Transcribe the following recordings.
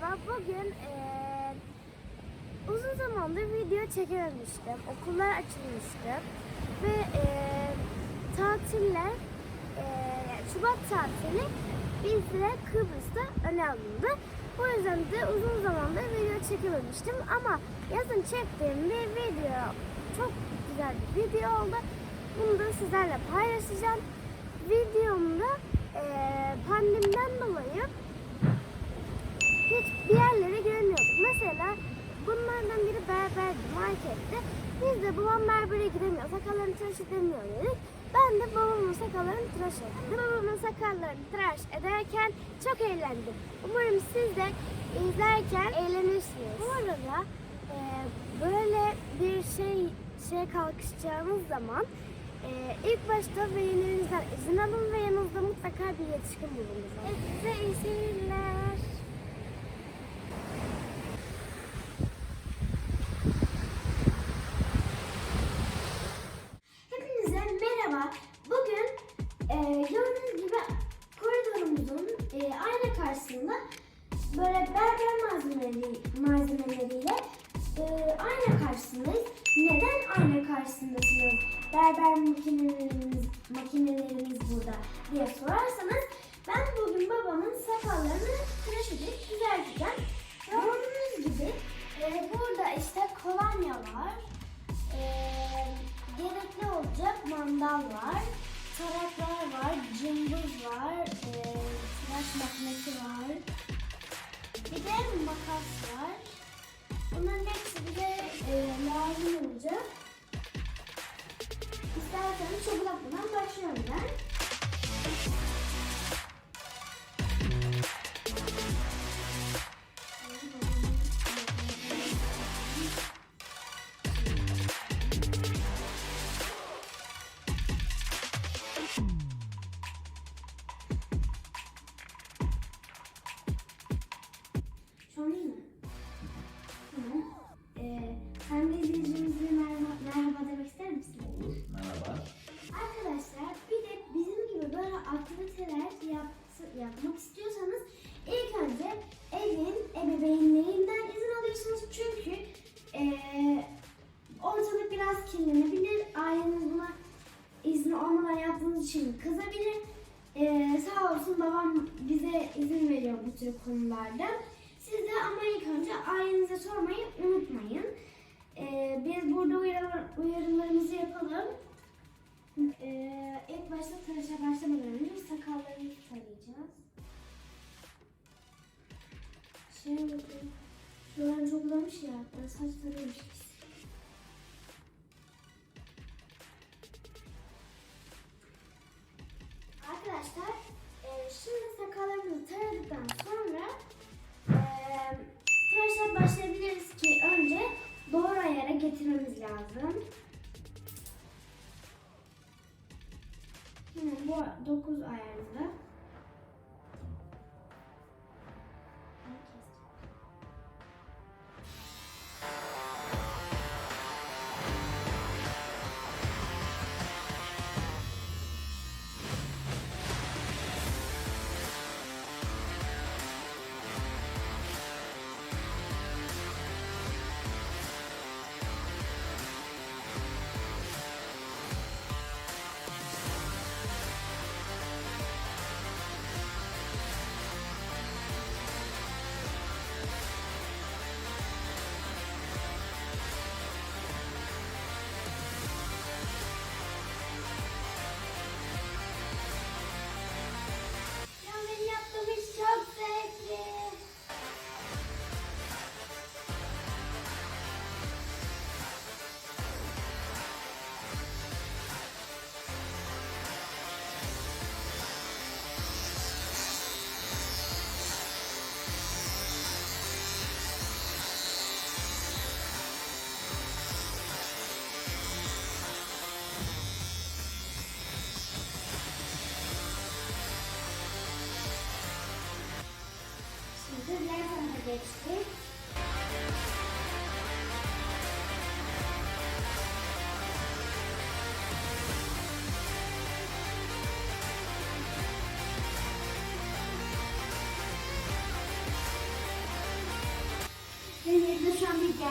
Merhaba, bugün eee, uzun zamandır video çekememiştim. Okullar açılmıştı ve eee, tatiller, eee, yani Şubat tatili bizlere Kıbrıs'ta öne alındı. Bu yüzden de uzun zamandır video çekememiştim ama yazın çektiğim bir video çok güzel bir video oldu. Bunu da sizlerle paylaşacağım. Videomda eee pandemiden dolayı hiç bir yerlere giremiyorduk. Mesela bunlardan biri berberdi, markette. Biz de babam berbere gidemiyor, sakallarını tıraş edemiyor dedik. Ben de babamın sakallarını tıraş ettim. Babamın sakallarını tıraş ederken çok eğlendim. Umarım siz de izlerken eğlenirsiniz. Bu arada e, böyle bir şey şeye kalkışacağınız zaman e, ilk başta velinizden izin alın ve yanınızda mutlaka bir yetişkin bulundurun. Hepinize iyi seyirler. Karşısındasınız? Berber makinelerimiz, makinelerimiz burada diye sorarsanız ben bugün babamın sakallarını tıraş edip düzelteceğim. Gördüğünüz gibi e, burada işte kolonya var. Ee, gerekli olacak mandal var, taraklar var, cımbız var, ee, tıraş makinesi var. Bir de makas var. Bunların hepsi bize ee, lazım olacak. İsterseniz çok uzatmadan başlıyorum ben. Yapmak istiyorsanız ilk önce evin ebeveynlerinden izin alıyorsunuz çünkü eee, ortalık biraz kirlenebilir. Aileniz buna izni olmadan yaptığınız için kızabilir. Eee, sağ olsun babam bize izin veriyor bu tür konularda. Siz de ama ilk önce ailenize sormayı unutmayın. Eee, biz burada uyarı, uyarılarımızı yapalım. Ee, ilk başta tıraşa başlamadan önce sakallarını tarayacağız. Şey bakın. Şuralar çok uzamış ya. Ben saç tarıyormuş Bu 9 ayarında.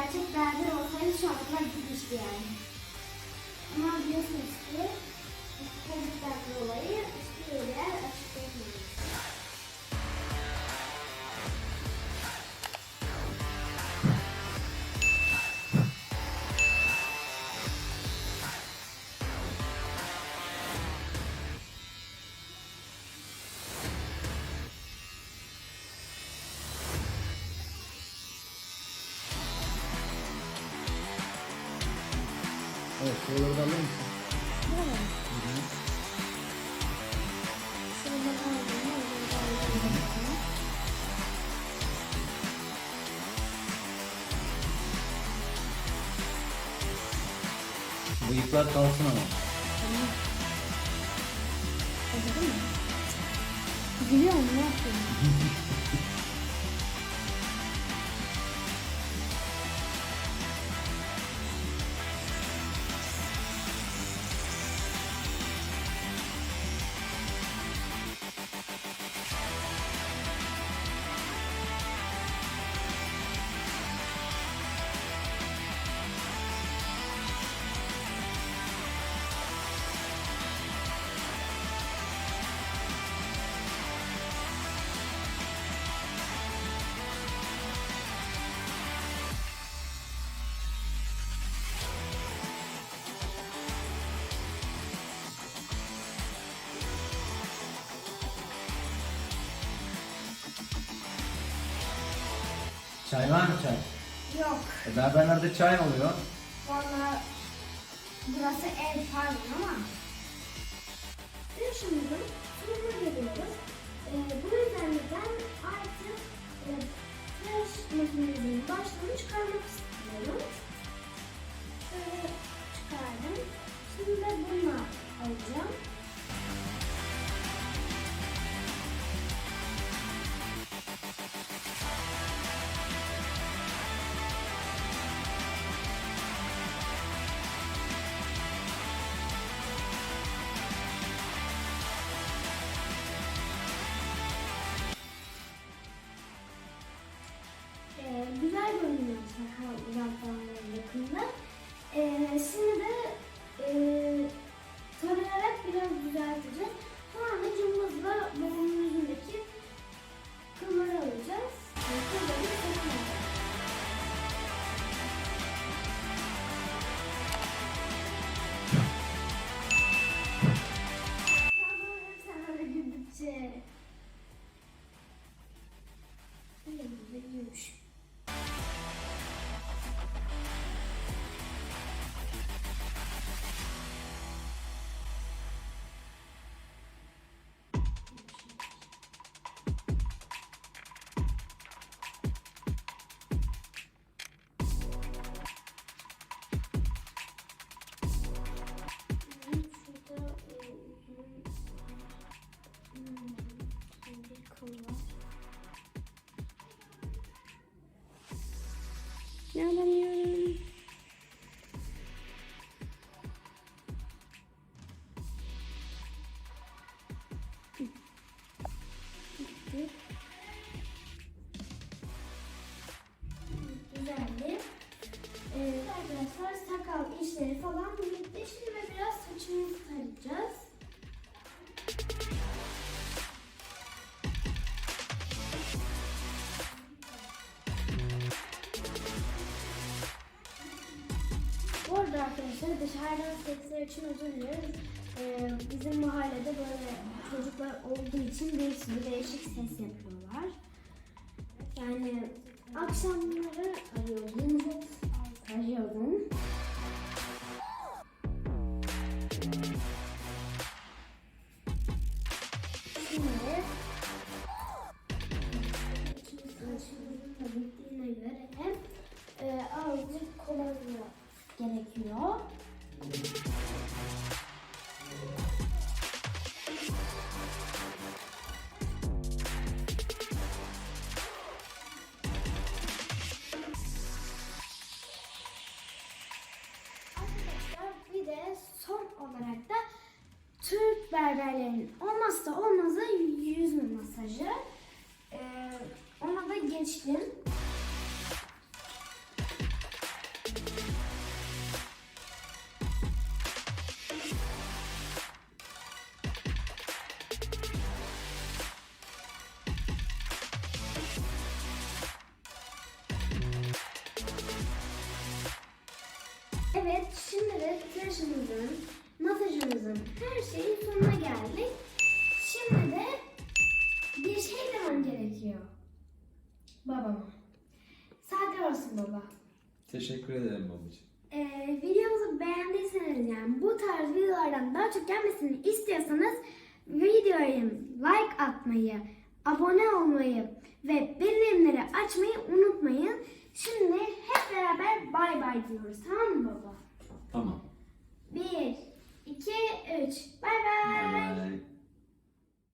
Gerçek berber olsaydı şu ana kadar gitmişti yani. Ama biliyorsunuz ki Covid'den dolayı hiçbir yer alır mısın? Bıyıklar kalsın ama. Gülüyor mu? Ne yapıyorsun? Çay var mı çay? Yok. E berberlerde çay oluyor. Valla burası ev pardon ama Yaşımızın sonuna geliyoruz. Ee, bu yüzden artık e, tıraş makinemizin başlığını çıkarmak istiyorum. Şöyle çıkardım. Şimdi de bununla alacağım. Güzel görünüyor sakal uzaktan ve yakında. Ee, şimdi de e, tarayarak biraz düzelteceğiz. Sonra da cımbızla babamın yüzündeki kılları alacağız. Kılları saklayacağız. Ne alamıyorum? Arkadaşlar dışarıdan sesler için özür dileriz. Ee, bizim mahallede böyle çocuklar olduğu için değişik değişik ses yapıyorlar. Yani akşamları arıyordum. Arıyordum. Gerekiyor. Bir de son olarak da Türk berberlerinin olmazsa olmazı yüz masajı. Ee, ona da geçtim. Evet, şimdi de tıraşımızın, masajımızın her şeyin sonuna geldik. Şimdi de bir şey demem gerekiyor. Babama. Saatler olsun baba. Teşekkür ederim babacığım. Ee, videomuzu beğendiyseniz yani bu tarz videolardan daha çok gelmesini istiyorsanız videoya like atmayı, abone olmayı ve bildirimleri açmayı unutmayın. Şimdi hep beraber bay bay diyoruz tamam mı baba? Tamam. 1, 2, 3. Bay bay. Bye bye.